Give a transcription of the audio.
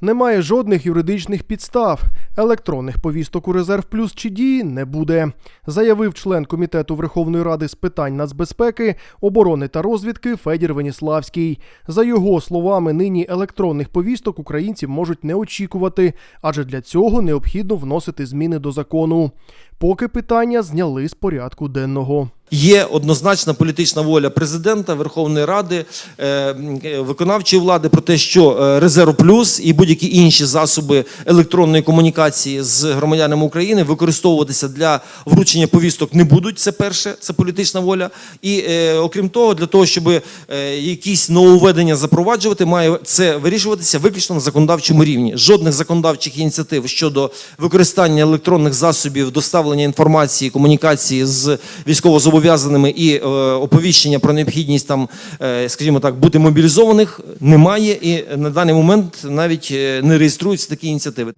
Немає жодних юридичних підстав. Електронних повісток у резерв плюс чи дії не буде, заявив член комітету Верховної Ради з питань нацбезпеки, оборони та розвідки Федір Веніславський. За його словами, нині електронних повісток українці можуть не очікувати, адже для цього необхідно вносити зміни до закону. Поки питання зняли з порядку денного. Є однозначна політична воля президента, Верховної Ради, е, виконавчої влади про те, що е, резерв плюс і будь-які інші засоби електронної комунікації з громадянами України використовуватися для вручення повісток не будуть. Це перше, це політична воля. І е, окрім того, для того, щоб якісь нововведення запроваджувати, має це вирішуватися виключно на законодавчому рівні. Жодних законодавчих ініціатив щодо використання електронних засобів доставлення інформації, комунікації з військовозобов'язаними і е, оповіщення про необхідність там, е, скажімо так, бути мобілізованих немає, і на даний момент навіть е, не реєструються такі ініціативи.